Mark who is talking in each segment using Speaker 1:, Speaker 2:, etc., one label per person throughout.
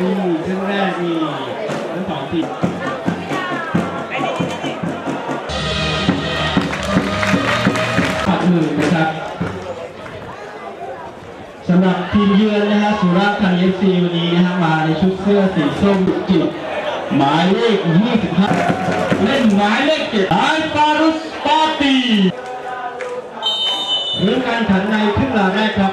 Speaker 1: ที่ครึ่งแรกมีทั้งสองทีมปัดมือนะครับสำหรับทีมเยือนนะฮะสุราษฎร์ธานีเอฟซีวันนี้นะฮะมาในชุดเสื้อสีส้มจิ๋วหมายเลข 25 เล่นหมายเลขเจ็ดไอารุสปาตีหรือการถันในครึ่งลัแรกครับ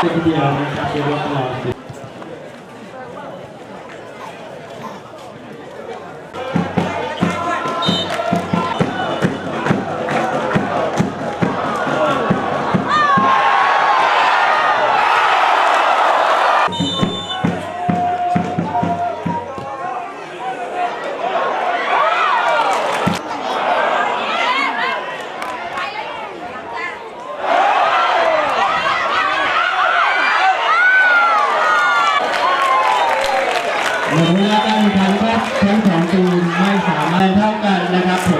Speaker 1: เหมดเวลาการแข่งขันครับทั้งสองทีมไม่สามารถเท่ากันนะครับผล